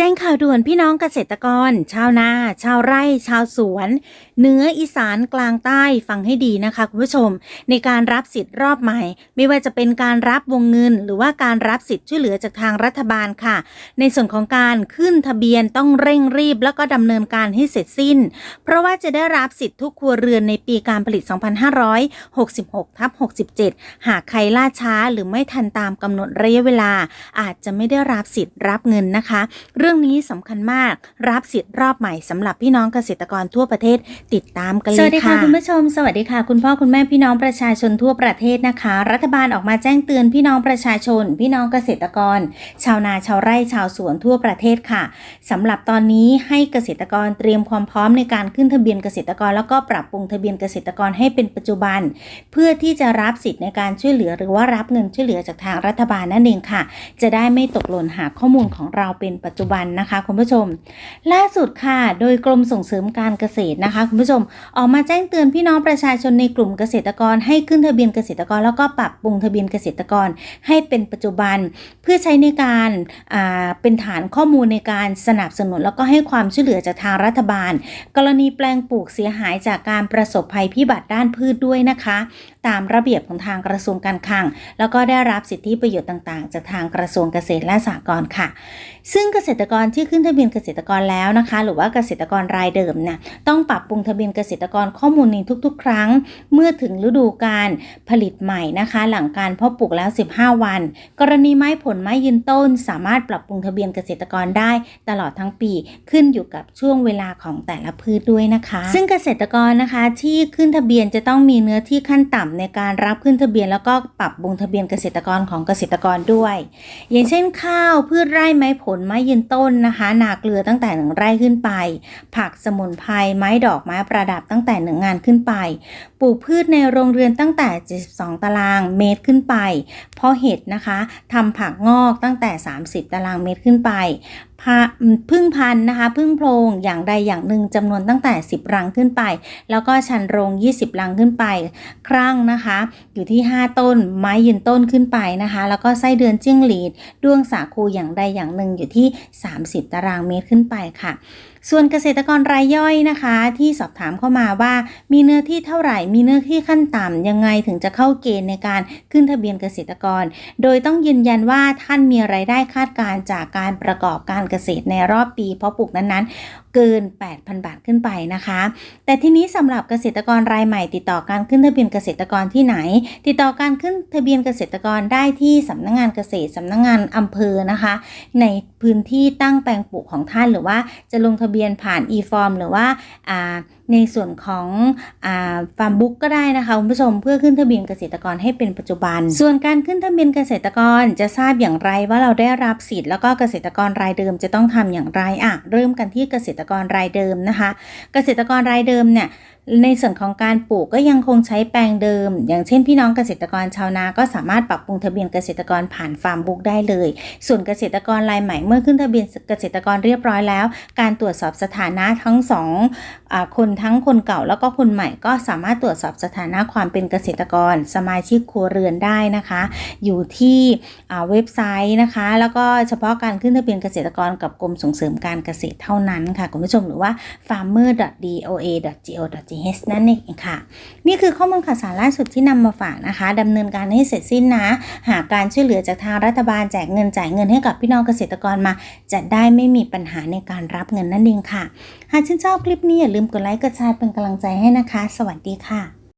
แจ้งข่าวด่วนพี่น้องเกษตรกร ชาวนา ชาวไร่ ชาวสวน เหนืออีสานกลางใต้ฟังให้ดีนะคะคุณผู้ชม ในการรับสิทธิ์รอบใหม่ ไม่ว่าจะเป็นการรับวงเงิน หรือว่าการรับสิทธิ์ช่วยเหลือจากทางรัฐบาลค่ะ ในส่วนของการขึ้นทะเบียนต้องเร่งรีบ แล้วก็ดำเนินการให้เสร็จสิ้น เพราะว่าจะได้รับสิทธิ์ทุกครัวเรือนในปีการผลิต 2566ทับ67 หากใครล่าช้าหรือไม่ทันตามกำหนดระยะเวลา อาจจะไม่ได้รับสิทธิ์รับเงินนะคะเรื่องื่องนี้สำคัญมาก รับสิทธิ์รอบใหม่สำหรับพี่น้องเกษตรกรทั่วประเทศติดตามกันเลยค่ะ สวัสดีค่ะคุณผู้ชม สวัสดีค่ะ คุณพ่อคุณแม่พี่น้องประชาชนทั่วประเทศนะคะ รัฐบาลออกมาแจ้งเตือนพี่น้องประชาชน พี่น้องเกษตรกร ชาวนาชาวไร่ชาวสวนทั่วประเทศค่ะสำหรับตอนนี้ให้เกษตรกรเตรียมความพร้อมในการขึ้นทะเบียนเกษตรกร แล้วก็ปรับปรุงทะเบียนเกษตรกรให้เป็นปัจจุบัน เพื่อที่จะรับสิทธิ์ในการช่วยเหลือหรือว่ารับเงินช่วยเหลือจากทางรัฐบาลนั่นเองค่ะ จะได้ไม่ตกหล่นหาข้อมูลของเราเป็นปัจจุบันนะคะคุณผู้ชม ล่าสุดค่ะ โดยกรมส่งเสริมการเกษตรนะคะคุณผู้ชม ออกมาแจ้งเตือนพี่น้องประชาชนในกลุ่มเกษตรกร ให้ขึ้นทะเบียนเกษตรกร แล้วก็ปรับปรุงทะเบียนเกษตรกรให้เป็นปัจจุบัน เพื่อใช้ในการเป็นฐานข้อมูลในการสนับสนุน แล้วก็ให้ความช่วยเหลือจากทางรัฐบาล กรณีแปลงปลูกเสียหายจากการประสบภัยพิบัติด้านพืชด้วยนะคะ ตามระเบียบของทางกระทรวงการคลัง แล้วก็ได้รับสิทธิประโยชน์ต่าง ๆ จากทางกระทรวงเกษตรและสหกรณ์ค่ะ ซึ่งเกษตรกรที่ขึ้นทะเบียนเกษตรกรแล้วนะคะ หรือว่าเกษตรกรรายเดิมเนี่ยต้องปรับปรุงทะเบียนเกษตรกรข้อมูลในทุก ๆ ครั้ง เมื่อถึงฤดูการผลิตใหม่นะคะ หลังการเพาะปลูกแล้ว 15 วัน กรณีไม้ผลไม้ยืนต้น สามารถปรับปรุงทะเบียนเกษตรกรได้ตลอดทั้งปีขึ้นอยู่กับช่วงเวลาของแต่ละพืชด้วยนะคะ ซึ่งเกษตรกรนะคะที่ขึ้นทะเบียนจะต้องมีเนื้อที่ขั้นต่ำในการรับขึ้นทะเบียนแล้วก็ปรับปรุงทะเบียนเกษตรกรของเกษตรกรด้วย อย่างเช่นข้าวพืชไร่ไม้ผลไม้ยืนต้นนะคะ นาเกลือตั้งแต่หนึ่งไร่ขึ้นไป ผักสมุนไพรไม้ดอกไม้ประดับตั้งแต่หนึ่งงานขึ้นไป ปลูกพืชในโรงเรือนตั้งแต่ 72 ตารางเมตรขึ้นไป เพาะเห็ดนะคะทำผักงอกตั้งแต่ 30 ตารางเมตรขึ้นไปพึ่งพันนะคะพึ่งโพรงอย่างใดอย่างหนึ่งจำนวนตั้งแต่ 10 รังขึ้นไป แล้วก็ชันโรง 20 รังขึ้นไป ครั้งนะคะ อยู่ที่ 5 ต้น ไม้ยืนต้นขึ้นไปนะคะ แล้วก็ไส้เดือนจิ้งหรีดด้วงสาคูอย่างใดอย่างหนึ่งอยู่ที่ 30 ตารางเมตรขึ้นไปค่ะส่วนเกษตรกรรายย่อยนะคะ ที่สอบถามเข้ามาว่า มีเนื้อที่เท่าไหร่ มีเนื้อที่ขั้นต่ำยังไงถึงจะเข้าเกณฑ์ในการขึ้นทะเบียนเกษตรกร โดยต้องยืนยันว่าท่านมีไรายได้คาดการจากการประกอบการเกษตรในรอบปีเพาะปลูกนั้นๆ เกิน 8,000 บาทขึ้นไปนะคะ แต่ทีนี้สำหรับเกษตรกรรายใหม่ติดต่อการขึ้นทะเบียนเกษตรกรที่ไหน ติดต่อการขึ้นทะเบียนเกษตรกรได้ที่สำนักงงานเกษตรสำนักงงานอำเภอนะคะ ในพื้นที่ตั้งแปลงปลูกของท่านหรือว่าจะลงทะเบียนบียนผ่าน e-form หรือว่าอ่า ในส่วนของฟาร์มบุ๊กก็ได้นะคะคุณผู้ชมเพื่อขึ้นทะเบียนเกษตรกรให้เป็นปัจจุบัน ส่วนการขึ้นทะเบียนเกษตรกรจะทราบอย่างไรว่าเราได้รับสิทธิ์ แล้วก็เกษตรกรรายเดิมจะต้องทำอย่างไรอะเริ่มกันที่เกษตรกรรายเดิมนะคะ เกษตรกรรายเดิมเนี่ยในส่วนของการปลูกก็ยังคงใช้แปลงเดิม อย่างเช่นพี่น้องเกษตรกรชาวนาก็สามารถปรับปรุงทะเบียนเกษตรกรผ่านฟาร์มบุ๊กได้เลย ส่วนเกษตรกรรายใหม่เมื่อขึ้นทะเบียนเกษตรกรเรียบร้อยแล้ว การตรวจสอบสถานะทั้งสองอคนทั้งคนเก่าแล้วก็คนใหม่ก็สามารถตรวจสอบสถานะความเป็นเกษตรกร สมาชิกครัวเรือนได้นะคะ อยู่ที่เว็บไซต์นะคะ แล้วก็เฉพาะการขึ้นทะเบียนเกษตรกรกับกรมส่งเสริมการเกษตรเท่านั้นค่ะคุณผู้ชมหรือว่า farmer.doa.go.th นั่นเองค่ะ นี่คือข้อมูลข่าวสารล่าสุดที่นำมาฝากนะคะดำเนินการให้เสร็จสิ้นนะ หากการช่วยเหลือจากทางรัฐบาลแจกเงินจ่ายเงินให้กับพี่น้องเกษตรกรมา จะได้ไม่มีปัญหาในการรับเงินนั่นเองค่ะ หากชื่นชอบคลิปนี้อย่าลืมกดไลค์กดแชายเป็นกำลังใจให้นะคะ สวัสดีค่ะ